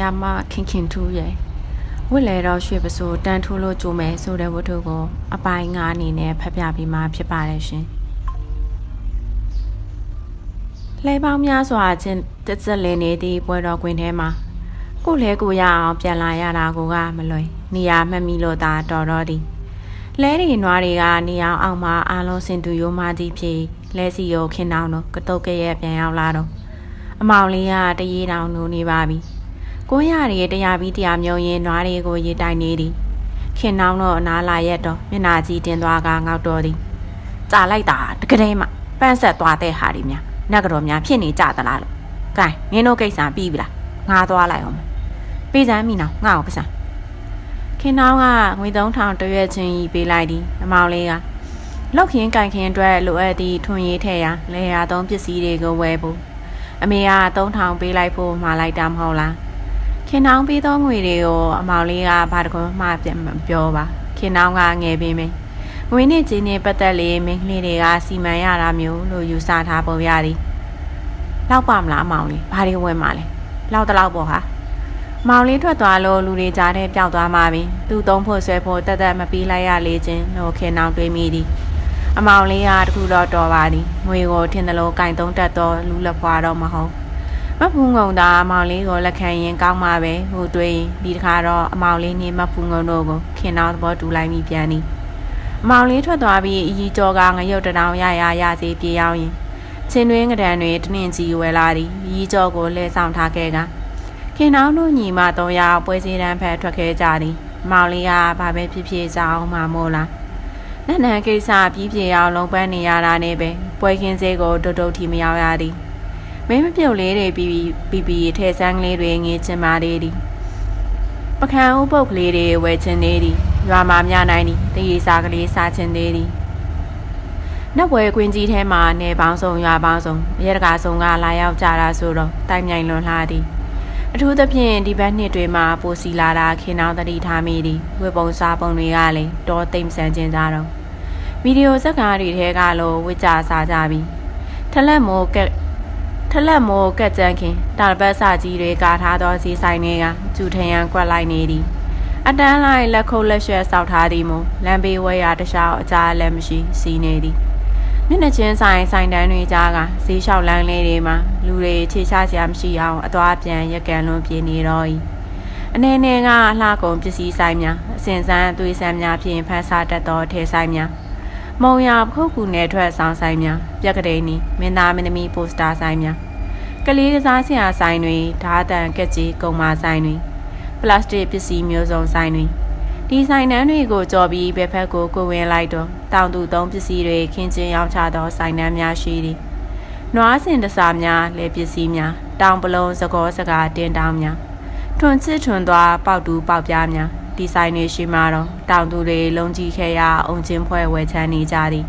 ရာမခင်ခင်ထူးရဲ့ဝစ်လေတော့ရွှေပစိုးတန်ထိုးလို့ကြိုမယ်ဆိုတဲ့ဝတ္ထုကို အပိုင်းငါအနေနဲ့ဖတ်ပြပြီးမှဖြစ်ပါတယ်ရှင်လဲပေါင်းများစွာချင်းတက်ဆက်လင်းနေသည့်ပွဲတော်ကွင်းထဲမှာကိုလဲကိုရအောင်ပြန်လာရတာကိုကမလွယ်နေရာမှတ်မိလို့သာတော်တော်သည်လဲရီနွားတွေကနေအောင်အောင်မှအားလုံးစင်တူရိုးမှသည့်ဖြစ်လဲစီရောခင်းတောင်းတော့ကတုတ်ကရဲ့ပြန်ရောက်လာတော့အမောင်လေးကတရေတောင်နူနေပါပြီ ကိုရရီတရားပြီးတရားမြုံရင်နွားတွေကိုရေတိုင်နေသည်ခင်နှောင်းတော့အနာလာရက်တော့မျက်နာကြီးတင်သွားကငေါက်တော်သည်ကြာလိုက်တာတကယ်တည်းမှပန်းဆက်သွားတဲ့ဟာတွေများနက်ကတော့များဖြစ်နေကြသလားလို့ကဲနင်းတို့ကိစ္စပြီးပြီလားငါသွားလိုက်အောင်ပေးစမ်းမိနောင်ငါ့ကိုပစံခင်နှောင်းကငွေ3000တရွက်ချင်းကြီးပေးလိုက်သည်အမောင်လေးကလောက်ခင်းကြိုင်ခင်းအတွက်လိုအပ်သည့်ထွန်ရေးထည့်ရာလဲရာသုံးပစ္စည်းတွေကိုဝယ်ဖို့အမေက3000ပေးလိုက်ဖို့မှာလိုက်တာမဟုတ်လား ခင်နှောင်းပေးသောငွေတွေကိုအမောင်လေးကဘာတကွန်းမှပြန်မပြောပါခင်နှောင်းကငယ်ပေးမယ်ငွေနဲ့ချင်းနဲ့ပတ်သက်လေမိန်းကလေးတွေကစီမံရတာမျိုးလို့ယူဆထားပုံရသည်လောက်ပါမလားအမောင်လေးဘာတွေဝင်มาလဲလောက်တော့ပေါ့ဟာမောင်လေးထွက်သွားလို့လူတွေကြားထဲပျောက်သွားမှပင်သူ့သုံးဖို့ဆွဲဖို့တက်တက်မပြီးလိုက်ရလေချင်းလို့ခင်နှောင်းတွေးမိသည်အမောင်လေးကတခုတော့တော်ပါသည်ငွေကိုထင်သလိုကင်သုံးတက်တော့လူလက်ဖွာတော့မဟုတ် မဖူးငုံသာအမောင်လေးကိုလက်ခံရင်ကောင်းမှပဲဟိုတွေးဒီတခါတော့အမောင်လေးနဲ့မဖူးငုံတို့ကိုခင်နှောင်းသဘောတူလိုက်မိပြန်သည်အမောင်လေးထွက်သွားပြီးအကြီးကျော်ကငရုတ်တတောင်ရရရစီပြေးရောက်ရင်ချင်းတွင်းကဒံတွေတနှင်ကြီးဝဲလာသည်အကြီးကျော်ကိုလဲဆောင်ထားခဲ့ကခင်နှောင်းတို့ညီမတော့ရပွဲစည်းတန်းဖက်ထွက်ခဲ့ကြသည်အမောင်လေးကဘာပဲဖြစ်ဖြစ်ကြအောင်မှမို့လားနတ်နန်ကိစ္စပြီးပြေအောင်လုံပန်းနေရတာနဲ့ပဲပွဲခင်းစေးကိုတုတ်တုတ်ထီမရောက်ရသည် မင်းမပြုတ်လေးတွေပြီးပြီးပြီးထဲဆန်းကလေးတွေငေးချင်ပါသေးသည်ပကံဥပုတ်ကလေးတွေဝဲချင်သေးသည်ရွာမှာမြနိုင်သည်တရေစာကလေးစားချင်သေးသည်နတ်ဝဲကွင်းကြီးထဲမှာနေပေါင်းစုံရွာပေါင်းစုံရဲတကာစုံကလာရောက်ကြတာဆိုတော့တိုင်မြိုင်လွန်လှသည်အထူးသဖြင့်ဒီဘက်နှစ်တွေမှာပိုစီလာတာခင်အောင်တတိထားမိသည်ဝေပုံစားပုံတွေကလည်းတောသိမ့်ဆန်ကျင်ကြတော့ဗီဒီယိုဇက်ကားတွေထဲကလို့ဝစ်ကြစားကြပြီထလက်မိုးကက်ထ လက်မိုးကက်ကြန်းခင်တာပတ်စာကြီးတွေကာထားသောစီဆိုင်တွေကကျူထရန်ကွက်လိုက်နေသည်အတန်းလိုက်လက်ခုပ်လက်ရွှဲဆောက်ထားသည်မို့လမ်းဘေးဝဲရတခြားအကြားလည်းမရှိစီးနေသည်မျက်နှာချင်းဆိုင်ဆိုင်တန်းတွေကြားကဈေးလျှောက်လမ်းလေးတွေမှာလူတွေခြေချစရာမရှိအောင်အသွားပြန်ရက်ကန်လွန်ပြေးနေတော့၏အနေနဲ့ကအလှကုန်ပစ္စည်းဆိုင်များအစင်စမ်းအသွေးဆန်းများဖြင့်ဖန်ဆာတတ်သောထဲဆိုင်များမုံရပခုတ်ကူနယ်ထွက်ဆောင်ဆိုင်များပြက်ကလေးနီမင်းသားမင်းသမီးပိုစတာဆိုင်များ ကလေးကစားဆရာဆိုင်တွေဓာတ်တန်ကက်ကြီးကုံမာဆိုင်တွေပလတ်စတစ်ပစ္စည်းမျိုးစုံဆိုင်တွေဒီဆိုင်နှန်းတွေကိုကြော်ပြီးဘက်ဖက်ကိုကိုဝင်လိုက်တော့တောင်သူသုံးပစ္စည်းတွေခင်းချင်းရောက်ချသောဆိုင်နှန်းများရှိသည်နွားစင်တစားများလက်ပစ္စည်းများတောင်ပလုံးစကောစကာတင်တောင်းများထွန်ချစ်ထွန်သွားပေါက်တူပေါက်ပြားများဒီဆိုင်တွေရှိမှတော့တောင်သူတွေလုံးကြီးခဲရအောင်ချင်းဖွဲ့ဝယ်ချမ်းနေကြသည်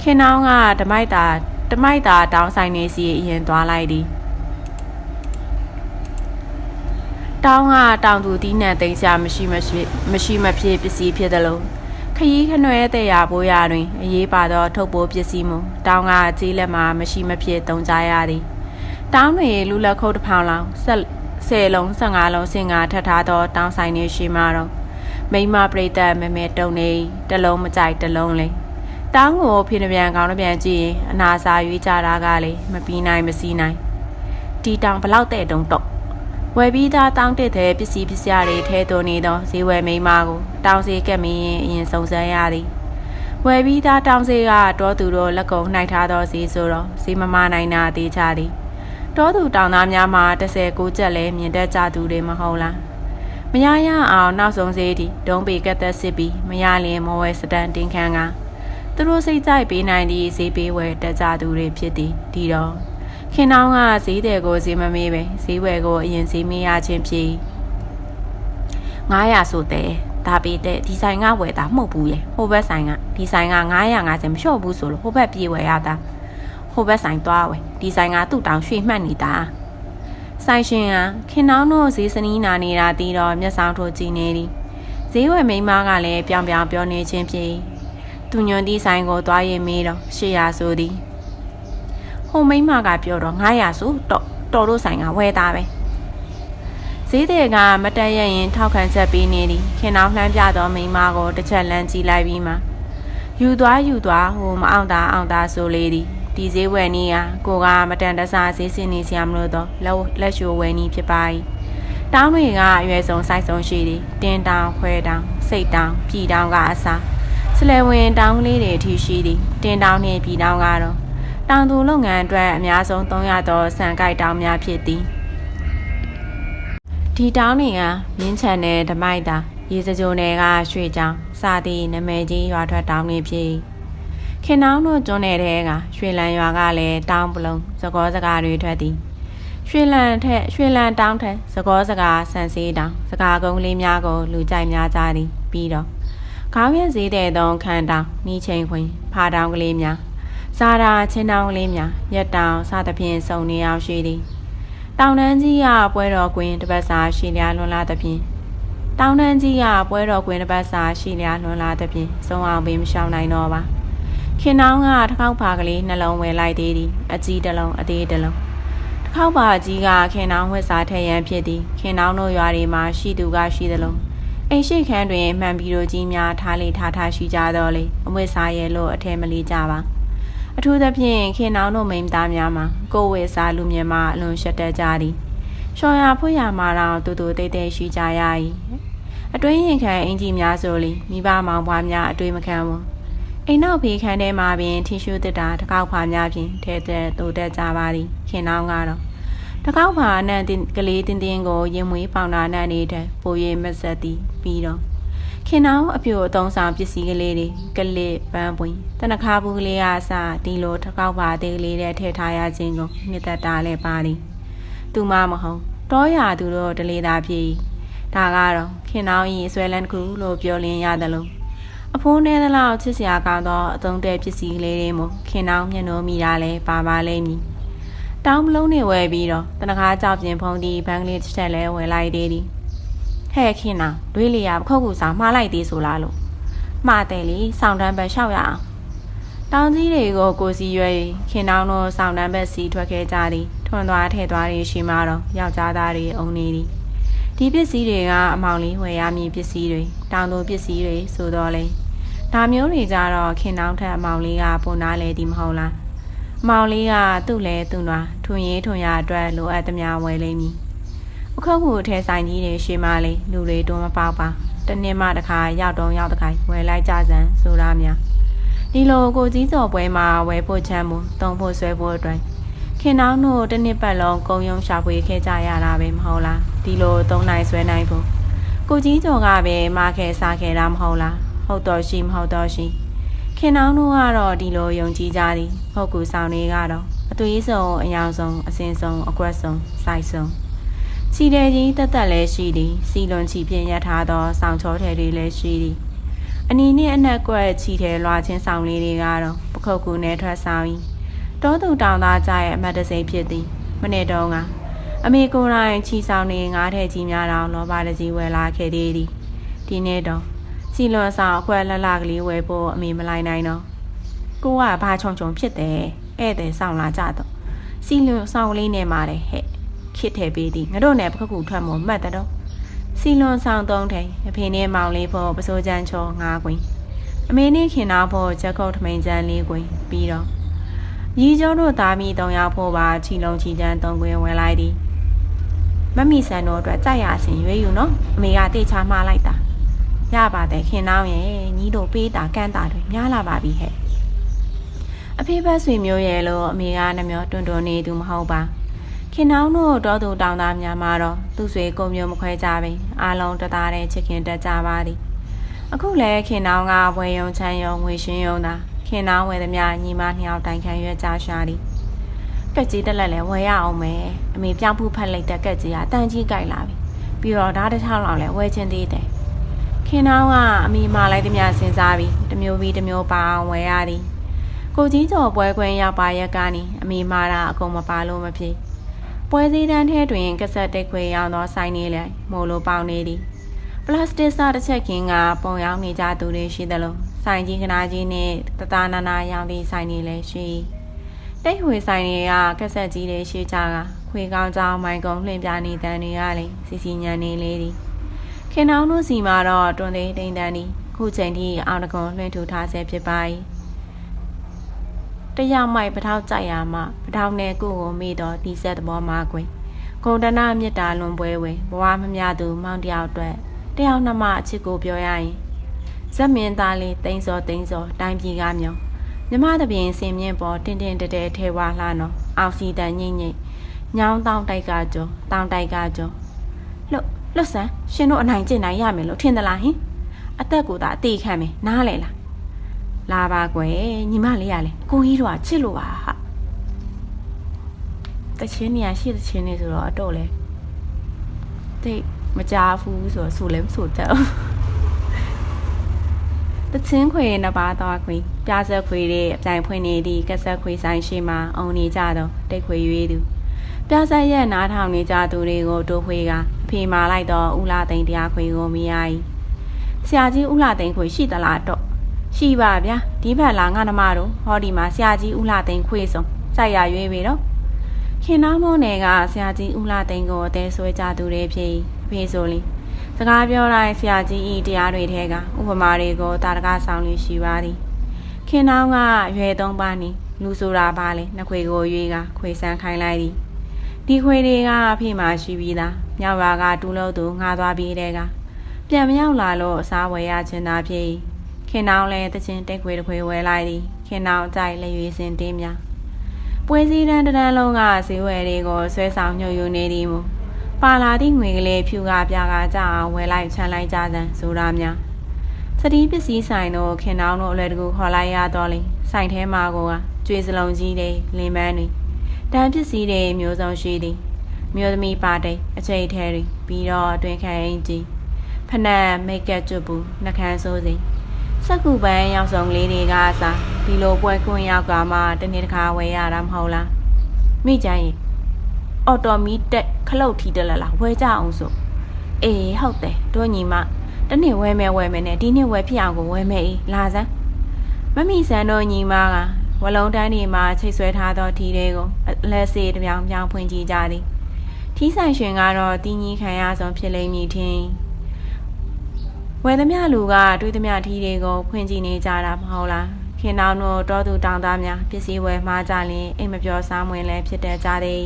ခင်နောင်းကဓမိုက်တာ ဓမိုက်တာတောင်းဆိုင်နေစီအရင်သွားလိုက်သည်တောင်းကတောင်သူတီးနှံသိမ်းချမရှိမရှိမရှိမဖြစ်ပစ္စည်းဖြစ်တယ်လို့ခရီးခနွဲတဲ့ရဘိုးရတွင်အရေးပါသော ထုတ်ပိုးပစ္စည်းမှုတောင်းကကြီးလက်မှာမရှိမဖြစ်တုံကြရသည်တောင်းတွေလူလက်ခုပ်တစ်ဖောင်လောက်ဆက်10လုံး15လုံးစင်ငါထပ်ထားသောတောင်းဆိုင်နေရှိမှတော့မိမပရိသတ်မဲမဲတုံနေတလုံးမကြိုက်တလုံးလေး တောင်းကိုဖိနှပြန်ကောင်းနှပြန်ကြည့်ရင်အနာစာရွေးကြတာကလေမပြီးနိုင်မစည်းနိုင်ဒီတောင်ဘလောက်တဲ့တုံတော့ဝယ်ပြီးသားတောင်းတစ်တဲ့ပစ္စည်းပစ္စည်းတွေထဲသွင်းနေသောဈေးဝယ်မိန်းမကိုတောင်းစေကက်မင်းရင်အရင်စုံစမ်းရသည်ဝယ်ပြီးသားတောင်းစေကတောသူတို့လက်ကုံနှိုက်ထားသောဈေးဆိုတော့ဈေးမမနိုင်တာသေးချသည်တောသူတောင်သားများမှာ30ကိုကျက်လဲမြင်တတ်ကြသူတွေမဟုတ်လားမရရအောင်နောက်ဆုံးဈေးဒီဒုံးပေကက်သက်စစ်ပြီးမရလင်မောဝဲစတန်တင်ခန်းက သူတို့စိတ်ကြိုက်ပေးနိုင်သည့်ဈေးပေးဝယ်တက်ကြသူတွေဖြစ်သည်ဒီတော့ခင်နောင်းကဈေးတယ်ကိုဈေးမမေးပဲဈေးဝယ်ကိုအရင်ဈေးမေးရခြင်းဖြစ်900ဆိုတဲ့ဒါပေတဲ့ဒီဆိုင်ကဝယ်တာမှုတ်ဘူးလေဟိုဘက်ဆိုင်ကဒီဆိုင်က950မလျှော့ဘူးဆိုလို့ဟိုဘက်ပြေးဝယ်ရတာဟိုဘက်ဆိုင်သွားဝယ်ဒီဆိုင်ကသူ့တောင်ရွှေမှတ်နေတာဆိုင်ရှင်ကခင်နောင်းတို့ဈေးစနီးနာနေတာတီးတော့မျက်စောင်းထိုးကြည့်နေသည်ဈေးဝယ်မိန်းမကလည်းပြောင်ပြောင်ပြောနေချင်းဖြစ် သူညွန်တီးဆိုင်ကိုသွားရင်မေးတော့800ဆိုသည်ဟိုမိန်းမကပြောတော့900ဆိုတော့တော်တို့ဆိုင်ကဝယ်သားပဲဈေးတဲ့ကမတက်ရရင်ထောက်ခံချက်ပေးနေသည်ခင်အောင်လှမ်းပြသောမိန်းမကိုတစ်ချက်လမ်းကြည့်လိုက်ပြီးမှယူသွားယူသွားဟိုမအောင်တာအောင်တာဆိုလေသည်ဒီဈေးဝယ်နည်းကကိုကမတန်တဆဈေးစင်နေစရာမလိုတော့လက်လက်ရှိုဝယ်နည်းဖြစ်ပါ၏တောင်းတွေကအရွယ်ဆုံးစိုက်ဆုံးရှိသည်တင်းတောင်ခွဲတောင်စိတ်တောင်ပြည်တောင်ကအစား ဆလဲဝင်တောင်းကလေးတွေအထိရှိသည်တင်းတောင်နှင့်ပြည်တောင်ကတော့တောင်သူလုပ်ငန်းအတွက်အများဆုံး300သောစံကြိုက်တောင်များဖြစ်သည်ဒီတောင်းတွေကမြင်းချန်နယ်ဓမိုက်တာရေစကြိုနယ်ကရွှေချောင်းစသည်နမဲကြီးရွာထွက်တောင်းတွေဖြစ်ခင်နောင်းတို့ကျွန်းနယ်ထဲကရွှေလန်ရွာကလည်းတောင်းပလုံးသကောစကားတွေထွက်သည်ရွှေလန်ထက်ရွှေလန်တောင်းထက်သကောစကားဆန်စေးတောင်းစကားကုန်းလေးများကိုလူကြိုက်များကြသည်ပြီးတော့ ခေါင်းရစည်းတဲ့သောခန္တောင်းနီးချိန်ခွင်ဖာတောင်းကလေးများစားတာချင်းတောင်းကလေးများရက်တောင်စသဖြင့်စုံနေအောင်ရှိသည်တောင်တန်းကြီးကပွဲတော်ကွင်းတပတ်စာရှိလျာလွန်လာသဖြင့်တောင်တန်းကြီးကပွဲတော်ကွင်းတပတ်စာရှိလျာလွန်လာသဖြင့်စုံအောင်ပင်မရှောင်နိုင်တော့ပါခင်နောင်းကတစ်ခေါက်ပါကလေးနှလုံးဝယ်လိုက်သေးသည်အကြီးတစ်လုံးအသေးတစ်လုံးတစ်ခေါက်ပါကြီးကခင်နောင်းဝက်စာထက်ရန်ဖြစ်သည်ခင်နောင်းတို့ရွာတွေမှာရှိသူကရှိသလုံး အိမ်ရှိခန်းတွင်မှန်ပြီးတို့ကြီးများထားလေထားထားရှိကြတော့လေအမွေစားရဲ့လို့အထဲမလေးကြပါအထူးသဖြင့်ခင်နောင်တို့မိန်းသားများမှာကိုဝေစားလူမြင်မအလွန်ရှက်တတ်ကြသည်ရှော်ရဖွရမှာတော့တူတူတိတ်တိတ်ရှိကြရ၏အတွင်းရင်ခံအင်ကြီးများဆိုလေမိဘမောင်ပွားများအတွေ့မခံဘူးအိမ်နောက်ဖေးခန်းထဲမှာပင်ထီရှူတစ်တာတစ်ကောက်ဖာများဖြင့်ထဲတဲ့တူတက်ကြပါသည်ခင်နောင်ကတော့တစ်ကောက်ဖာအနံ့ကလေးတင်းတင်းကိုရင်မွေးပေါင်တာနဲ့နေတဲ့ပိုရမဆက်သည် ပြီးတော့ခင်နောင်အပြိုအတုံးဆောင်ပစ္စည်းကလေးတွေကလစ်ပန်းပွင့်တနခါဘူးကလေးအားစဒီလိုတစ်ကောက်ပါသေးကလေးတဲ့ထည့်ထားရခြင်းကိုနှစ်သက်တာလည်းပါသည်သူမမဟုတ်တောရသူတို့ဒလေးသာဖြစ်ဒါကတော့ခင်နောင်ဤဆွဲလန်းတစ်ခုလို့ပြောလင်းရတယ်လို့အဖိုးနဲ့တလောက်ချစ်စရာကောင်းသောအသုံးတဲ့ပစ္စည်းကလေးတွေမို့ခင်နောင်မျက်နှာမိတာလဲပါပါလိမ့်မည်တောင်းမလုံးနဲ့ဝယ်ပြီးတော့တနခါကြောက်ပြင်ဖုံးဒီဘန်ကလေးတစ်ချက်လဲဝယ်လိုက်သေးသည် ဟဲ့ခင်နာဒွေးလီယာပခုတ်ကူဆောင်မှားလိုက်သေးဆိုလားလို့မှားတယ်လေဆောင်းတန်းပဲလျှောက်ရအောင်တောင်ကြီးတွေကိုကိုစီရွယ်ခင်တောင်းတို့ဆောင်းတန်းဘက်စီထွက်ခဲ့ကြသည်ထွန်သွားထဲသွားတွေရှိမှတော့ယောက်ျားသားတွေအုံနေသည်ဒီပစ္စည်းတွေကအမောင်လေးဝယ်ရမည်ပစ္စည်းတွေတောင်သူပစ္စည်းတွေဆိုတော့လေဒါမျိုးတွေကြတော့ခင်တောင်းထက်အမောင်လေးကပုံနာလေဒီမဟုတ်လားအမောင်လေးကသူ့လဲသူ့နွားထွန်ရေးထွန်ရအတွက်လိုအပ်သမျှဝယ်လိမ့်မည် အခုခုအထဲဆိုင်ကြီးတွေရှေ့မလေးလူတွေတွန်းမပေါက်ပါတနေ့မှတစ်ခါရောက်တော့ရောက်တခါဝယ်လိုက်ကြစမ်းဆိုတာများဒီလိုကိုကြီးစော်ပွဲမှာဝယ်ဖို့ချမ်းမှုတုံဖို့ဆွဲဖို့အတွက်ခင်နောင်းတို့တစ်နှစ်ပတ်လုံးကုံယုံရှာဖွေခဲ့ကြရတာပဲမဟုတ်လားဒီလိုသုံးနိုင်ဆွဲနိုင်ဖို့ကိုကြီးကျော်ကပဲမခဲစားခဲ့တာမဟုတ်လားဟုတ်တော့ရှိမဟုတ်တော့ရှိခင်နောင်းတို့ကတော့ဒီလိုယုံကြည်ကြသည်ဟုတ်ကူဆောင်တွေကတော့အသွေးဆုံးအယောင်ဆုံးအစင်ဆုံးအကွက်ဆုံးစိုက်ဆုံး ချီတယ်ကြီးတက်တက်လည်းရှိသည်စီလွန်ချီဖြင့်ရထားသောဆောင်းချောထဲတွေလည်းရှိသည်အနီနှင့်အနက်ကွက်ချီထဲလွှာချင်းဆောင်လေးတွေကတော့ပခုတ်ကူနဲ့ထွက်ဆောင်၏တောသူတောင်သားကြရဲ့အမတ်တစိမ့်ဖြစ်သည်မနေ့တုန်းကအမေကိုယ်တိုင်ချီဆောင်နေငါးထဲကြီးများတောင်လောဘတကြီးဝယ်လာခဲ့သေးသည်ဒီနေ့တော့စီလွန်ဆောင်အခွက်လှလှကလေးဝယ်ဖို့အမေမလိုက်နိုင်တော့ကိုကဘာချုံချုံဖြစ်တယ်ဧည့်သည်ဆောင်လာကြတော့စီလွန်ဆောင်ကလေးနဲ့မာတယ်ဟဲ့ ခစ်ထဲပေးသည်ငါတို့နဲ့ပခုတ်ကူထွက်မို့မှတ်တော့စီလွန်ဆောင်သုံးထိန်အဖေနဲ့မောင်လေးဖို့ပစိုးချမ်းချောငါးကွင်းအမေနဲ့ခင်နာဖို့ချက်ကုတ်ထမိန်ချမ်းလေးကွင်းပြီးတော့ညီကျော်တို့သားမိ၃ယောက်ဖို့ပါချီလုံးချီချမ်း၃ကွင်းဝင်လိုက်သည်မမီဆန်တို့အတွက်ကြိုက်ရစင်ရွေးယူနော်အမေကတေချာမှားလိုက်တာရပါတယ်ခင်နောင်းရဲ့ညီတို့ပေးတာကန့်တာတွေများလာပါပြီဟဲ့အဖေဘက်ဆွေမျိုးရဲ့လို့အမေကနှမျောတွန်တွန်နေသူမဟုတ်ပါ ခင်နောင်းတို့တောသူတောင်သားများမှာတော့သူ့ဆွေကိုမျိုးမခွဲကြပင်အားလုံးတသားတဲ့ချစ်ခင်တက်ကြပါသည်အခုလဲခင်နောင်းကဝယ်ယုံချမ်းယုံငွေရှင်းယုံသာခင်နောင်းဝယ်သမျှညီမနှစ်ယောက်တိုင်ခံရွက်ကြရှာသည်ကက်ကြီးတက်လက်လဲဝယ်ရအောင်မယ်အမေပြောင်းဖူးဖက်လိုက်တဲ့ကက်ကြီးကတန်ကြီးကြိုက်လာပြီပြီးတော့ဓာတ်တစ်ထောင်လောက်လဲဝယ်ချင်းသေးတယ်ခင်နောင်းကအမိမာလိုက်သမျှစဉ်းစားပြီးတမျိုးပြီးတမျိုးပါအောင်ဝယ်ရသည်ကိုကြီးကျော်ပွဲခွင်းရောက်ပါရက်ကနေအမိမာတာအကုန်မပါလို့မဖြစ် ပွဲစည်းတန်းထဲတွင်ကဆက်တိတ်ခွေရောင်းသောဆိုင်နေလေမို့လိုပေါင်နေသည်ပလတ်စတစ်စားတစ်ချက်ကင်းကပုံရောင်းနေကြသူတွေရှိသလိုဆိုင်ကြီးကနာကြီးနဲ့တသားနာနာရောင်းသည့်ဆိုင်နေလည်းရှိတိတ်ဝေဆိုင်တွေကကက်ဆက်ကြီးတွေရှိကြကခွေကောင်းကြောင်မိုင်ကုံလှင်ပြနေတန်တွေကလည်းစီစီညံနေလေးသည်ခင်နှောင်းတို့စီမှာတော့တွန်သိန်းတိန်တန်သည်ခုချိန်ထိအောင်တကွန်လွှင့်ထူထားဆဲဖြစ်ပါ၏ တရမိုက်ပထောက်ကြိုက်ရမှပထောက်နဲ့ကိုကိုမိတော့ဒီဆက်သဘောမှာကွယ်ဂုံတနာမြစ်တာလွန်ပွဲဝဲဘဝမမြသူမောင်တယောက်အတွက်တယောက်နှမအချစ်ကိုပြောရရင်ဇက်မင်းသားလေးတိန်စောတိန်စောတိုင်းပြည်ကမြောင်မြမတပြင်းစင်မြင့်ပေါ်တင်းတင်းတဲတဲထဲဝါလှနော်အောင်စီတန်ညိမ့်ညိမ့်ညောင်းတောင်းတိုက်ကကြောတောင်းတိုက်ကကြောလှုပ်လှုပ်ဆန်းရှင်တို့အနိုင်ကျင့်နိုင်ရမယ်လို့ထင်သလားဟင်အသက်ကိုသာအသေးခံမယ်နားလေလား လာပါကွယ်ညီမလေးရလေကိုကြီးတို့ကချစ်လို့ပါဟာတချင်းနေရရှိတချင်းနေဆိုတော့အတော့လေတိတ်မကြားဘူးဆိုတော့ဆိုလည်းမဆိုတတ်ဘူးတချင်းခွေနှစ်ပါးသွားခွေပြားဆက်ခွေတဲ့အပြိုင်ဖွင့်နေသည့်ကက်ဆက်ခွေဆိုင်ရှိမှအုံနေကြတော့တိတ်ခွေရွေးသူပြားဆက်ရဲ့နားထောင်နေကြသူတွေကိုတိုးခွေကအဖေမာလိုက်တော့ဥလာသိန်းတရားခွေကိုမိရ၏ဆရာကြီးဥလာသိန်းခွေရှိသလားတော့ ရှိပါဗျာဒီဘက်လာငါနှမတို့ဟောဒီမှာဆရာကြီးဥလာသိန်းခွေဆုံးကြိုက်ရရွေးပြီတော့ခင်နာမုံနယ်ကဆရာကြီးဥလာသိန်းကိုအသေးဆွဲကြသူတွေဖြစ်အဖေဆိုလီစကားပြောတိုင်းဆရာကြီးဤတရားတွေထဲကဥပမာတွေကိုတာတကားဆောင်လို့ရှိပါသည်ခင်နောင်းကရွယ်သုံးပါးနီလူဆိုတာပါလေနှခွေကိုရွေးကခွေဆန်းခိုင်းလိုက်သည်ဒီခွေတွေကအဖေမှရှိပြီးသားမြောက်ရွာကတူလို့သူငှားသွားပြီးတဲ့ကပြန်မရောက်လာလို့အစားဝယ်ရခြင်းသာဖြစ် ခင်နောင်းလည်းတချင်းတိတ်ခွေတစ်ခွေဝယ်လိုက်သည်ခင်နောင်းကြိုက်လက်ရွေးစင်တင်းများပွဲစည်းတန်းတန်းလုံးကဈေးဝယ်တွေကိုဆွဲဆောင်ညှို့ယူနေသည်မူပါလာသည့်ငွေကလေးဖြူကပြကကြအောင်ဝယ်လိုက်ချမ်းလိုက်ကြစံဆိုတာများစတိပစ္စည်းဆိုင်တို့ခင်နောင်းတို့အလွယ်တကူခေါ်လိုက်ရတော့လေဆိုင်ထဲမှာကကျွေးစလုံးကြီးတွေလင်းမန်းတွေတန်ပစ္စည်းတွေမျိုးစုံရှိသည်မျိုးသမီးပါတိတ်အချိတ်ထဲတွေပြီးတော့အတွင်ခံအင်ကြီးဖနက်မိတ်ကပ်ကျွတ်ဘူးနှကန်းစိုးစီ စက်ကူပန်းရောက်ဆောင်လေးတွေကစားဒီလိုပွဲကွင်းရောက်ကမှတနေ့တစ်ခါဝယ်ရတာမဟုတ်လားမိကြရင်အော်တိုမီတက်ခလုတ်ထီတက်လာလားဝယ်ကြအောင်ဆိုအေးဟုတ်တယ်တို့ညီမတနေ့ဝယ်မယ်ဝယ်မယ်နဲ့ဒီနေ့ဝယ်ဖြစ်အောင်ကိုဝယ်မယ်အေးလာစမ်းမမီဆန်တို့ညီမကဝလုံးတန်းဒီမှာချိတ်ဆွဲထားသောထီတွေကိုလက်စေတပြောင်ပြောင်ဖွင့်ကြည့်ကြသည်ထီးဆိုင်ရှင်ကတော့တင်းကြီးခံရဆုံးဖြစ်လိမ့်မည်ထင် ဝယ်သမျှလူကတွေးသမျှထီးတွေကိုဖွင့်ကြည့်နေကြတာမဟုတ်လားခင်တောင်တို့တောသူတောင်သားများပစ္စည်းဝယ်မှားကြရင်အိမ်မပြောစားမွင်လည်းဖြစ်တဲ့ကြသည်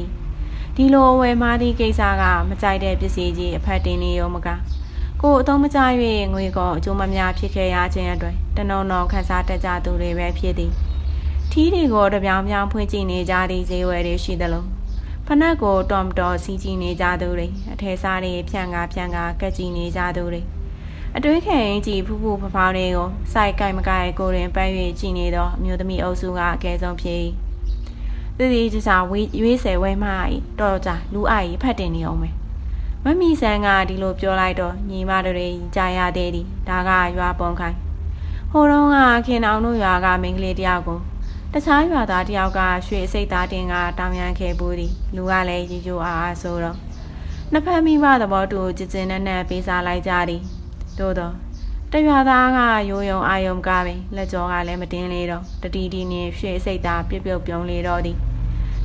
ဒီလိုဝယ်မှားသည့်ကိစ္စကမကြိုက်တဲ့ပစ္စည်းကြီးအဖက်တင်နေရောမကကိုအသုံးမကျ၍ငွေကောအကျိုးမများဖြစ်ခဲ့ရခြင်းအတွက်တနုံတော်ခန်းစားတက်ကြသူတွေပဲဖြစ်သည်ထီးတွေကိုတပြောင်ပြောင်ဖွင့်ကြည့်နေကြသည့်ဈေးဝယ်တွေရှိသလိုဖနက်ကိုတော်မတော်စီးကြည့်နေကြသူတွေအထဲစားတွေဖြန့်ကားဖြန့်ကားကက်ကြည့်နေကြသူတွေ အတွင်းခံရင်ကြည်ဖူးဖူးဖဖောင်းတွေကိုစိုက်ကြိုက်မကြိုက်ကိုရင်ပန်း၍ကြည်နေသောအမျိုးသမီးအုပ်စုကအကဲဆုံးဖြစ်၏တည်တည်ကြစာဝေးရွေးဆယ်ဝဲမှ၏တော်ကြလူအိုက်ဖတ်တင်နေအောင်ပဲမမီဆန်ကဒီလိုပြောလိုက်တော့ညီမတို့ကြားရတဲ့ဒီဒါကရွာပုံခိုင်းဟိုတော့ကခင်အောင်တို့ရွာကမိန်းကလေးတယောက်ကိုတခြားရွာသားတယောက်ကရွှေစိတ်သားတင်ကတောင်းရန်ခဲ့ပူးသည်လူကလည်းရီကျိုးအားအားဆိုတော့နှစ်ဖက်မိမသဘောတူကြည်ကျင်နဲ့နဲ့ပေးစားလိုက်ကြသည် သို့တော့တရွာသားကရိုးယုံအာယုံကားပင်လက်ကြောကလည်းမတင်းလေတော့တတီတီနေရွှေစိတ်သားပြုတ်ပြုတ်ပြုံးလေတော့သည်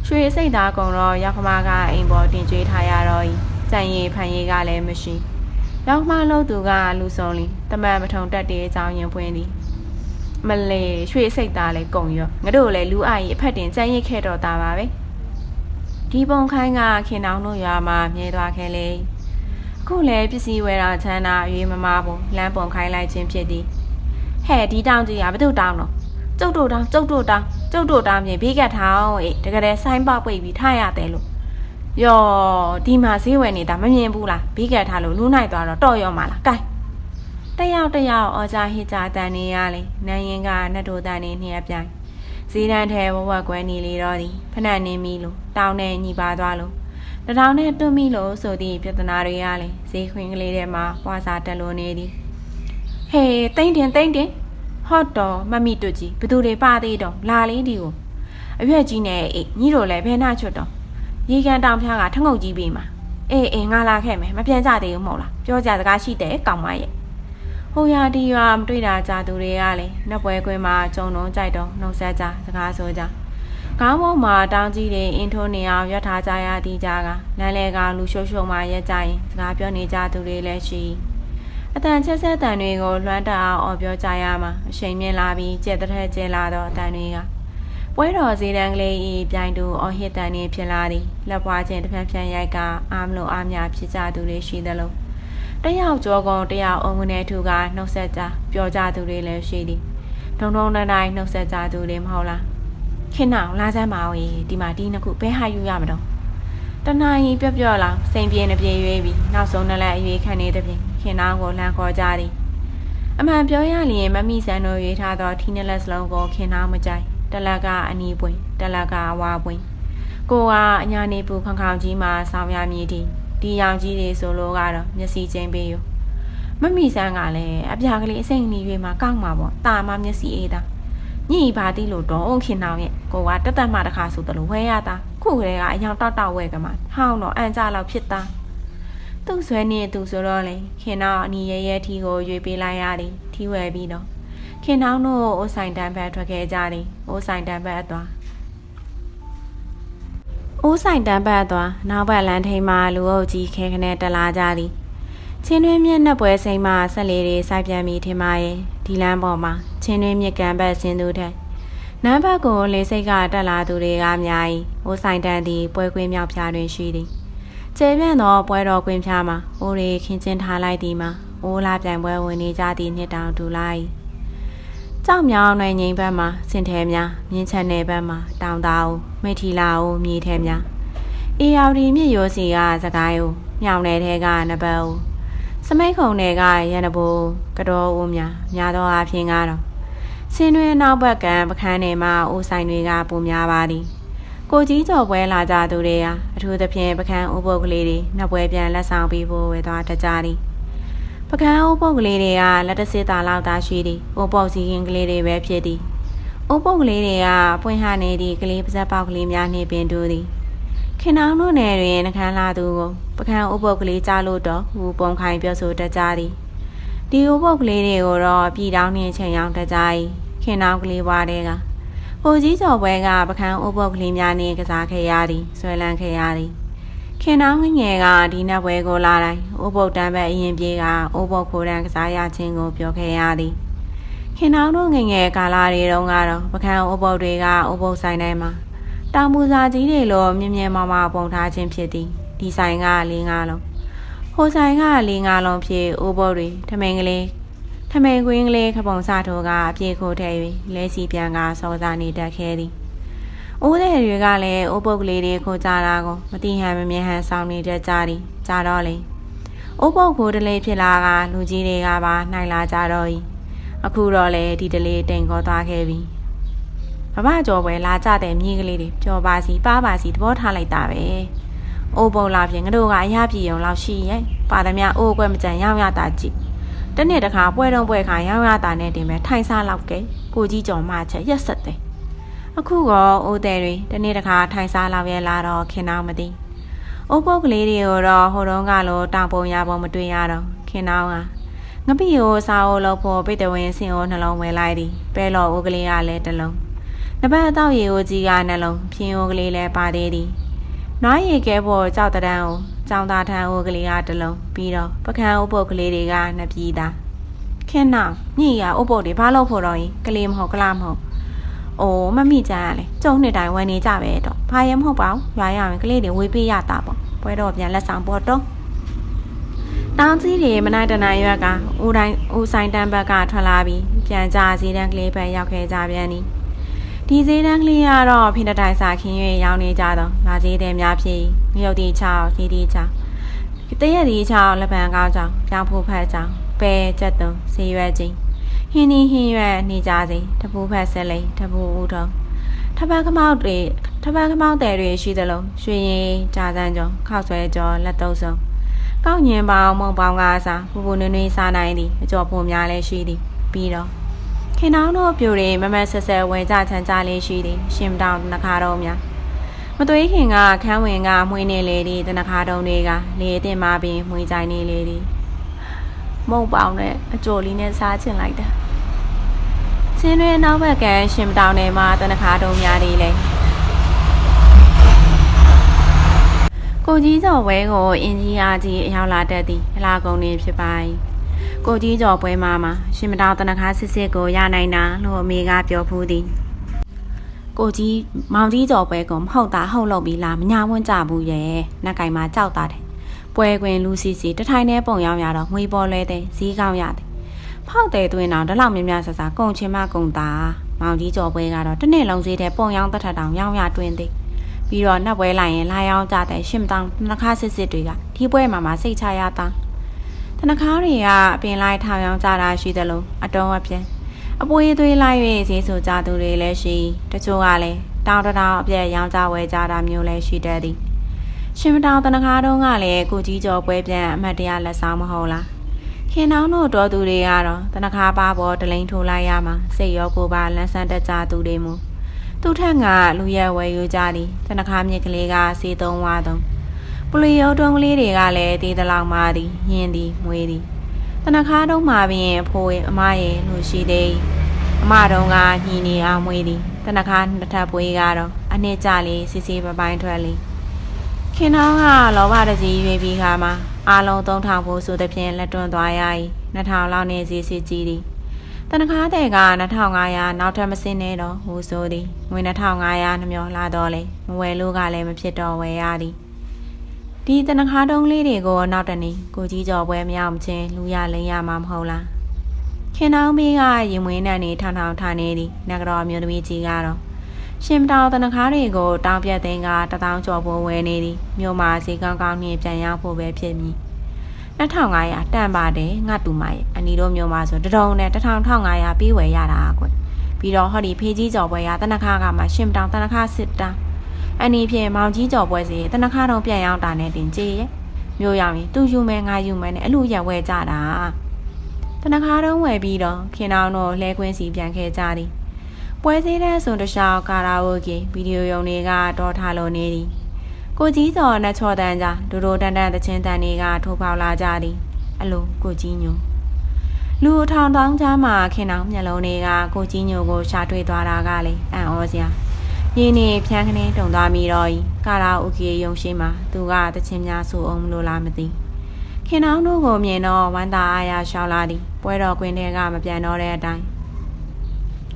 ရွှေစိတ်သားကုံတော့ရောက်ခမကအိမ်ပေါ်တင်ကျွေးထားရတော့၏ကြံရည်ဖန်ရည်ကလည်းမရှိရောက်မှလို့သူကလူဆုံးလီတမန်မထုံတက်တဲ့အကြောင်းရင်ဖွင့်သည်မလေရွှေစိတ်သားလည်းကုံရောငါတို့လည်းလူအကြီးအဖက်တင်ကြံရည်ခဲ့တော့တာပါပဲဒီပုံခိုင်းကခင်နောင်တို့ရွာမှာမြဲသွားခဲ့လေ ခုလည်းပစ္စည်းဝယ်တာချမ်းသာအေးမမပုံလမ်းပုံခိုင်းလိုက်ခြင်းဖြစ်သည်ဟဲ့ဒီတောင်ကြီးကဘယ်သူတောင်းတော့ကျုပ်တို့တောင်းကျုပ်တို့တောင်းကျုပ်တို့တောင်းပြင်ဘေးကထောင်းအေးတကယ်ဆိုင်းပေါက်ပိတ်ပြီးထားရတယ်လို့ယောဒီမှာဈေးဝယ်နေတာမမြင်ဘူးလားဘေးကထားလို့လူနိုင်သွားတော့တော့ရောမှာလားကဲတယောက်တယောက်အော်ကြဟစ်ကြတန်နေရလေနန်းရင်ကနတ်တို့တန်နေနှစ်အပြိုင်ဈေးတန်းထဲဝဝကွဲနေလေတော့သည်ဖဏနေမီလို့တောင်းနေညီပါသွားလို့ တထောင်နဲ့တွန်းမိလို့ဆိုသည့်ပြဿနာတွေကလည်းဈေးခွင်ကလေးထဲမှာပွားစာတက်လို့နေသည်ဟေးတိမ့်တင်တိမ့်တင်ဟော့တော်မမီတူကြီးဘသူတွေပါသေးတော့လာလေးဒီကိုအရွက်ကြီးနဲ့အေးညီတို့လည်းဘဲနာချွတ်တော့ရေကန်တောင်ဖျားကထငုတ်ကြီးပေးမှာအေးအေးငါလာခဲ့မယ်မပြန်ကြသေးဘူးမဟုတ်လားပြောကြစကားရှိတယ်ကောင်မရဲ့ဟိုရာဒီရွာမတွေ့တာကြသူတွေကလည်းနှက်ပွဲကွင်းမှာကြုံတော့ကြိုက်တော့နှုတ်ဆက်ကြစကားဆိုကြ ကကောင်းပေါ်မှာတောင်းကြီးတွေအင်းထိုးနေအောင်ရွက်ထားကြရသည့်ကြားကလမ်းလေကလူရှုပ်ရှုပ်မှရက်ကြရင်စကားပြောနေကြသူတွေလည်းရှိအတန်ချက်ဆက်တန်တွေကိုလွှမ်းတအောင်အော်ပြောကြရမှာအချိန်မြင့်လာပြီးကြက်တဲ့ထဲကျဲလာတော့အတန်တွေကပွဲတော်စည်းတန်းကလေးဤပြိုင်တူအော်ဟစ်တန်တွေဖြစ်လာသည်လက်ပွားချင်းတစ်ဖက်ဖြန်ရိုက်ကအာမလို့အာမြဖြစ်ကြသူတွေရှိသလိုတယောက်ကြောကုန်တယောက်အုံကနေထူကနှုတ်ဆက်ကြပြောကြသူတွေလည်းရှိသည်ဒုံဒုံတိုင်းတိုင်းနှုတ်ဆက်ကြသူတွေမဟုတ်လား ခင်နောင်လာစမ်းပါဦးဒီမှာဒီနှစ်ခုဘဲဟာယူရမတော့တနာရင်ပြော့ပြော့လောင်စိန်ပြေနှပြေရွေးပြီးနောက်ဆုံးနဲ့လည်းအရွေးခံနေတဲ့ပြင်ခင်နောင်ကိုလှမ်းခေါ်ကြသည်အမှန်ပြောရလျင်မမိဆန်တို့ရွေးထားသောထီနလက်စလုံးကိုခင်နောင်မကြိုက်တလက်ကအနီးပွင့်တလက်ကအဝါပွင့်ကိုကအညာနေပူခေါင်ခေါင်ကြီးမှာဆောင်းရမည်ဒီဒီရောင်ကြီးတွေဆိုလို့ကတော့မျက်စိချင်းပေးယူမမိဆန်းကလည်းအပြာကလေးအစိမ့်အနီးရွေးမှာကောက်မှာပေါ့တာမမျက်စိအေးတာ ညိပါတိလို့တော့ခင်နောင်ရဲ့ကိုကတက်တက်မှတခါဆိုတလို့ဝဲရတာခုကလေးကအယောင်တောက်တောက်ဝဲကမှဟောင်းတော့အန်ကြလောက်ဖြစ်တာသူ့ဆွဲနေသူဆိုတော့လေခင်နောင်အနီရဲရဲထီကိုရွေပေးလိုက်ရတယ်ထီဝဲပြီးတော့ခင်နောင်တို့အိုးဆိုင်တန်းဘက်ထွက်ခဲ့ကြတယ်အိုးဆိုင်တန်းဘက်အသွားအိုးဆိုင်တန်းဘက်အသွားနောက်ဘက်လမ်းထိန်မှာလူအုပ်ကြီးခဲခနဲ့တက်လာကြသည်ချင်းတွင်းမြက်နှက်ပွဲစိမ်မှာဆက်လေတွေစိုက်ပြန်ပြီးထင်ပါရဲ့ဒီလမ်းပေါ်မှာ ချင်းတွင်းမြက်ကံဘက်ဆင်းသူတဲ့နန်းဘက်ကိုလေစိတ်ကတက်လာသူတွေကအများကြီးဟိုဆိုင်တန်းသည်ပွဲကွင်းမြောက်ဖြာတွင်ရှိသည်ကျေပြန့်သောပွဲတော်ကွင်းဖြာမှာအိုးရီခင်းချင်းထားလိုက်သည်မှာအိုးလာပြိုင်ပွဲဝင်နေကြသည့်နှစ်တောင်တူလိုက်ကြောက်မြောင်နိုင်ငိမ်ဘက်မှာစင်ထဲများမြင်းချက်နယ်ဘက်မှာတောင်တာအိုမိထီလာအိုမြေထဲများအေယော်ဒီမြစ်ရိုးစီကစကိုင်းအိုမြောင်နယ်ထဲကနဘတ်အိုစမိတ်ခုံတွေကရန်နဘိုးကတော်ဦးများများသောအားဖြင့်ကတော့ ဆင်းတွင်နောက်ဘက်ကံပခန်းထဲမှာအိုဆိုင်တွေကပုံများပါသည်ကိုကြီးကျော်ပွဲလာကြသူတွေဟာအထူးသဖြင့်ပခန်းအိုးပုတ်ကလေးတွေနှစ်ပွဲပြန်လက်ဆောင်ပြီးဖို့ဝယ်သွားတကြသည်ပကံအိုးပုတ်ကလေးတွေကလက်တစစ်သားလောက်သာရှိသည်အိုးပုတ်စီရင်ကလေးတွေပဲဖြစ်သည်အိုးပုတ်ကလေးတွေကပွင့်ဟနေသည့်ကလေးပါဇက်ပေါက်ကလေးများနှင့်ပင်တူသည်ခင်နောင်တို့နယ်တွင်နှခမ်းလာသူကိုပကံအိုးပုတ်ကလေးကြားလို့တော့ဟူပုံခိုင်ပြောဆိုတတ်ကြသည်ဒီအိုးပုတ်ကလေးတွေကိုတော့ပြည်တောင်းနှင့်ချိန်ရောက်တတ်ကြ၏ ခင်နောင်ကလေးဘွားတွေကဟိုကြီးကျော်ပွဲကပကံအိုးပုတ်ကလေးများနှင့်ကစားခဲ့ရသည်ဆွဲလန်းခဲ့ရသည်ခင်နောင်ငငယ်ကဒီနက်ပွဲကိုလာတိုင်းအိုးပုတ်တန်းပဲအရင်ပြေးကအိုးပုတ်ခိုးတန်းကစားရခြင်းကိုပြောခဲ့ရသည်ခင်နောင်တို့ငငယ်ကာလာတွေတုန်းကတော့ပကံအိုးပုတ်တွေကအိုးပုတ်ဆိုင်ထဲမှာတောင်ပူစာကြီးတွေလိုမြင်မြင်မမပုံထားခြင်းဖြစ်သည်ဒီဆိုင်ကလေးငါလုံးဟိုဆိုင်ကလေးငါလုံးဖြစ်အိုးပုတ်တွေထမင်းကလေး ထမင်းကွင်းကလေးခပုံစထိုးကအပြေခိုးထဲ၍လဲစီပြန်ကစောစားနေတတ်ခဲ့သည်အိုးတဲ့တွေကလည်းအိုးပုတ်ကလေးတွေခိုးကြတာကိုမတိဟန်မမြင်ဟန်ဆောင်နေတတ်ကြသည်ကြတော့လေအိုးပုတ်ကိုတလေးဖြစ်လာကလူကြီးတွေကပါနိုင်လာကြတော့၏အခုတော့လေဒီတလေးတိမ်ခေါ်သွားခဲ့ပြီဘဘကျော်ပွဲလာကြတဲ့မြေးကလေးတွေပျော်ပါစီပါပါစီသဘောထားလိုက်တာပဲအိုးပုတ်လာပြင်ငါတို့ကအရပြည်ုံလောက်ရှိရဲ့ပါသမျှအိုးကွက်မကြံရောက်ရတာကြည့် တနေ့တခါပွဲတော့ပွဲခါရောက်ရတာနဲ့တင်ပဲထိုင်စားလောက်ကဲကိုကြီးကြော်မှချက်ရက်ဆက်တယ်အခုကအိုးတဲ့တွေတနေ့တခါထိုင်စားလောက်ရဲ့လာတော့ခင်အောင်မသိအိုးပုတ်ကလေးတွေကိုတော့ဟိုတုန်းကလိုတောင်ပုံရပုံမတွေ့ရတော့ခင်အောင်ကငပိကိုစားအိုးလို့ဖို့ပိတဝင်းစင်အိုးနှလုံးဝယ်လိုက်သည်ပဲလော်အိုးကလေးကလည်းတစ်လုံးနဘတ်အတော့ရေအိုးကြီးကနှလုံးဖြင်းအိုးကလေးလည်းပါသေးသည်နွားရီကဲပေါ်ကြောက်တန်းကို ကြောင်သားထန်းအိုးကလေးကတစ်လုံးပြီးတော့ပကံအိုးပုတ်ကလေးတွေကနှစ်ပြည်သားခင်နောက်ညိရအိုးပုတ်တွေဘာလို့ဖို့တော့ရင်ကလေးမဟုတ်ကလားမဟုတ်အိုးမမိကြရလေကျုံနှစ်တိုင်းဝယ်နေကြပဲတော့ဘာရမဟုတ်ပါဘူးရွာရရင်ကလေးတွေဝေးပေးရတာပေါ့ပွဲတော့ပြန်လက်ဆောင်ပေါ်တော့တောင်ကြီးတွေမနိုင်တနိုင်ရွက်ကဦးတိုင်းဦးဆိုင်တန်းဘက်ကထွက်လာပြီးပြန်ကြစီတန်းကလေးပဲရောက်ခဲ့ကြပြန်သည် ဒီဈေးတန်းကလေးကတော့ဖိနတိုင်စာခင်း၍ရောင်းနေကြတော့ငါဈေးတဲ့များဖြစ်မြုပ်တီချောင်းစီတီချောင်းတရက်ဒီချောင်းလက်ပံကောင်းချောင်းပြောင်းဖို့ဖက်ချောင်းပဲကြက်သွန်ဈေးရွက်ချင်းဟင်းနီဟင်းရွက်နေကြစီတပူဖက်ဆက်လိတပူဦးထုံးထပန်းခမောက်တွေထပန်းခမောက်တယ်တွေရှိသလုံးရွှေရင်ကြာစမ်းကျော်ခောက်ဆွဲကျော်လက်တုပ်စုံကောက်ညင်ပေါင်းမုံပေါင်းကားစားပူပူနွေ့နွေ့စားနိုင်သည်အကျော်ဖို့များလည်းရှိသည်ပြီးတော့ ခင်နောင်းတို့ပြိုတွေမမဆက်ဆက်ဝဲကြချမ်းကြလေးရှိသည်ရှင်တောင်တနခါတော်များမသွေးခင်ကခန်းဝင်ကမှွေးနေလေသည်တနခါတော်တွေကလေအတင်မှပင်မှွေးကြိုင်နေလေသည်မုံပေါင်နဲ့အကြိုလေးနဲ့စားချင်လိုက်တာချင်းတွင်နောက်ဘက်ကရှင်တောင်နယ်မှာတနခါတော်များနေလေကိုကြီးကျော်ဝဲကိုအင်ကြီးအားကြီးအရောက်လာတတ်သည်အလားကုန်နေဖြစ်ပါ၏ ကိုကြီးကျော်ပွဲမှာမှာရှင်မတော်တနခါစစ်စစ်ကိုရနိုင်တာလို့အမေကပြောဖူးသည်ကိုကြီးမောင်ကြီးကျော်ပွဲကမဟုတ်တာဟုတ်လို့ပြီလားမညာဝန်းကြဘူးရဲ့နှက်ကင်မှာကြောက်တာတယ်ပွဲခွင်လူစီစီတထိုင်နဲ့ပုံရောက်ရတော့ငွေပေါ်လဲတဲ့ဈေးကောင်းရတယ်ဖောက်တယ်တွင်တော့ဒီလောက်များများဆဆကုံချင်းမကုံတာမောင်ကြီးကျော်ပွဲကတော့တစ်နေ့လုံးဈေးတဲ့ပုံရောက်တထတောင်ရောင်းရတွင်သည်ပြီးတော့နှက်ပွဲလိုက်ရင်လာရောက်ကြတဲ့ရှင်မတောင်တနခါစစ်စစ်တွေကဒီပွဲမှာမှစိတ်ချရတာ တနခါတွေကအပင်လိုက်ထောင်ရောင်းကြတာရှိသလိုအတော်အပြင်းအပွေးသွေးလိုက်၍ဈေးဆိုကြသူတွေလည်းရှိတချို့ကလည်းတောင်းတတောင်းအပြည့်ရောင်းကြဝယ်ကြတာမျိုးလည်းရှိတတ်သည်ရှင်မတောင်တနခါတုန်းကလည်းကိုကြီးကျော်ပွဲပြန်အမတ်တရားလက်ဆောင်မဟုတ်လားခင်နောင်းတို့တော်သူတွေကတော့တနခါပါပေါ်တလိန်ထိုးလိုက်ရမှာစိတ်ရောကိုယ်ပါလန်းဆန်းတတ်ကြသူတွေမို့သူထက်ကလူရဲဝဲယူကြသည်တနခါမြစ်ကလေးကစီသုံးဝါသုံး ပလီယောတုံးကလေးတွေကလည်းတီးတလောက်မာသည်ညင်းသည်မွေးသည်တနခါတုံးမှာပင်အဖိုးရဲ့အမရဲ့လူရှိသေးအမတုံးကညီနေအောင်မွေးသည်တနခါနှစ်ထပ်ပွေးကတော့အနှစ်ကြလေးစီစီပပိုင်းထွက်လေးခင်နောင်းကလောဘတကြီးရွေးပြီးခါမှာအားလုံး3000ဖို့ဆိုတဲ့ဖြင့်လက်တွန်းသွားရ၏2000လောက်နဲ့စီစီကြည့်သည်တနခါတဲ့က2500နောက်ထပ်မစင်းနေတော့ဟူဆိုသည်ငွေ2500နှမျောလာတော့လေမဝယ်လို့ကလည်းမဖြစ်တော့ဝယ်ရသည် ဒီတနခါတုံးလေးတွေကိုနောက်တနေ့ကိုကြီးကျော်ပွဲမရောက်မချင်းလူရလိမ့်ရမှာမဟုတ်လားခင်နောင်းမေးကရင်မွေးနဲ့နေထောင်ထောင်ထားနေသည်နဂရောမျိုးသမီးကြီးကတော့ရှင်တောင်တနခါတွေကိုတောင်းပြတ်သိန်းကတထောင်ကျော်ဖို့ဝယ်နေသည်မြို့မှာဈေးကောင်းကောင်းနဲ့ပြန်ရောက်ဖို့ပဲဖြစ်မည်2500တန်ပါတယ်ငါတူမရဲ့အနီတို့မျိုးမှာဆိုတတုံနဲ့1500ပြီးဝယ်ရတာကွပြီးတော့ဟောဒီဖေးကြီးကြော်ပွဲရတနခါကမှရှင်တောင်တနခါစစ်တာ အနီဖြင့်မောင်ကြီးကြော်ပွဲစီတနခါတော့ပြန်ရောက်တာနဲ့တင်ကြေးရဲ့မျိုးရောက်ရင်သူယူမယ်ငါယူမယ်နဲ့အလူရက်ဝဲကြတာတနခါတော့ဝယ်ပြီးတော့ခင်အောင်တော့လဲခွင်းစီပြန်ခဲ့ကြသည်ပွဲစည်းတဲ့ဆိုတခြားကာရာအိုကေဗီဒီယိုရုံတွေကတော်ထားလို့နေသည်ကိုကြီးစော်နဲ့ချော်တန်းကြဒူဒိုတန်တန်တချင်းတန်တွေကထိုးပေါက်လာကြသည်အလိုကိုကြီးညိုလူထောင်တောင်းချားမှာခင်အောင်မျက်လုံးတွေကကိုကြီးညိုကိုရှာတွေ့သွားတာကလေအံ့ဩစရာ ရင်းနေဖြန်းခင်းတုံသွားမိတော့ဤကာရာအိုကေရုံရှိမှာသူကတချင်းများဆိုအောင်မလို့လားမသိခင်အောင်တို့ကိုမြင်တော့ဝမ်းသာအားရရှောက်လာသည်ပွဲတော်ကွင်းထဲကမပြန်တော့တဲ့အတိုင်း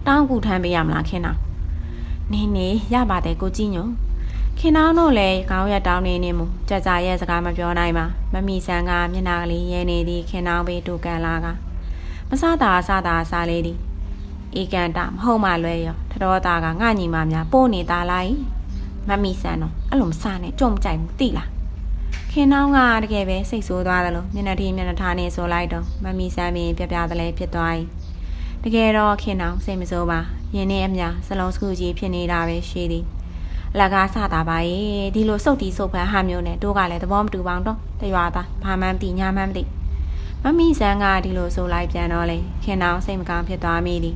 တောင်းကူထမ်းပေးရမလားခင်အောင်နေနေရပါတယ်ကိုကြီးညိုခင်နောင်းတို့လည်းခေါင်းရက်တောင်းနေနေမှုကြကြရဲ့စကားမပြောနိုင်ပါမမီဆန်ကမျက်နှာကလေးရဲနေသည်ခင်နောင်းပေးတူကန်လာကမဆတာဆတာစားလေးသည် အေကန်တာမဟုတ်မှလွဲရောထတော်သားကငှညီမများပို့နေတာလိုက်မမီဆန်တော့အဲ့လိုမစားနဲ့ကြုံကြိုက်မှုတိလားခင်နောင်းကတကယ်ပဲစိတ်ဆိုးသွားတယ်လို့မျက်နှာထိမျက်နှာထားနေဆိုလိုက်တော့မမီဆန်ပင်ပြပြတယ်လဲဖြစ်သွား၏တကယ်တော့ခင်နောင်းစိတ်မဆိုးပါယင်းနဲ့အမြစလုံးစကူကြီးဖြစ်နေတာပဲရှိသည်အလကားစတာပါရဲ့ဒီလိုစုတ်တီစုတ်ဖန်ဟာမျိုးနဲ့တို့ကလည်းသဘောမတူပါတော့တရွာသားဘာမှမသိညာမှမသိမမီဆန်းကဒီလိုဆိုလိုက်ပြန်တော့လေခင်အောင်စိတ်မကောင်းဖြစ်သွားမိသည်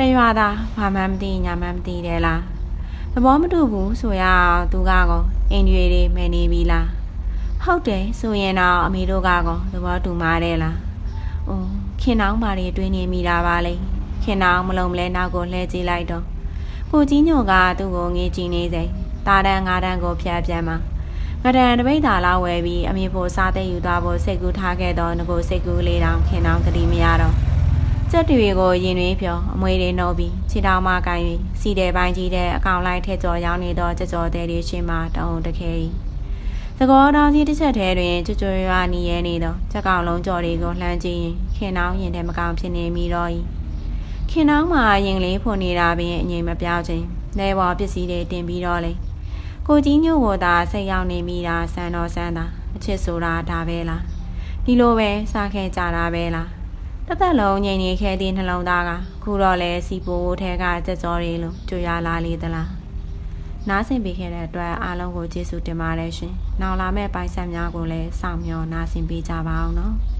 တရွာသားဘာမှမသိညာမှမသိတယ်လားသဘောမတူဘူးဆိုရအောင်သူကကောအင်ဒီတွေမယ်နေပြီလားဟုတ်တယ်ဆိုရင်တော့အမေတို့ကကောသဘောတူမာတယ်လားအိုးခင်အောင်ဘာတွေတွေးနေမိတာပါလဲခင်အောင်မလုံးမလဲနောက်ကိုလှည့်ကြည့်လိုက်တော့ကိုကြီးညိုကသူ့ကိုငေးကြည့်နေစေတာတန်ငါးတန်ကိုဖျက်ပြန်မှာငဒန်တပိတ်သာလောက်ဝယ်ပြီးအမေဖို့စားတဲ့ယူသွားဖို့စိတ်ကူးထားခဲ့တော့ငကိုစိတ်ကူးလေးတောင်ခင်တောင်ကတိမရတော့ စက်တွေကိုရင်တွေဖြောအမွေတွေနှုတ်ပြီးခြေထောက်မှကိုင်းပြီးစီတဲ့ပိုင်းကြီးတဲ့အကောင်လိုက်ထဲကျော်ရောက်နေတော့ကြကြော်တဲ့တွေရှင်းမှတောင်းတခဲကြီးသကောတောင်ကြီးတစ်ချက်ထဲတွင်ကြွကြွရွာနီရဲနေတော့ချက်ကောင်လုံးကြော်တွေကိုလှမ်းကြည့်ရင်ခင်တောင်ရင်ထဲမကောင်ဖြစ်နေမိတော့၏ခင်တောင်မှာရင်လေးဖွနေတာပင်အငြိမ်မပြောက်ခြင်းလဲပေါ်ပစ္စည်းတွေတင်ပြီးတော့လေကိုကြီးညို့ကိုသာစိတ်ရောက်နေမိတာဆန်တော်ဆန်းတာအချစ်ဆိုတာဒါပဲလားဒီလိုပဲစားခဲ့ကြတာပဲလား တသက်လုံးငြိမ်နေခဲ့တဲ့နှလုံးသားကခုတော့လဲစီပိုးထဲကကြက်ကြောတွေလို့ကြွရလာလေသလားနားဆင်ပေးခဲ့တဲ့အတွက်အားလုံးကိုကျေးဇူးတင်ပါတယ်ရှင်။နောက်လာမယ့်ပိုင်ဆက်များကိုလည်းစောင့်မျှော်နားဆင်ပေးကြပါအောင်နော်။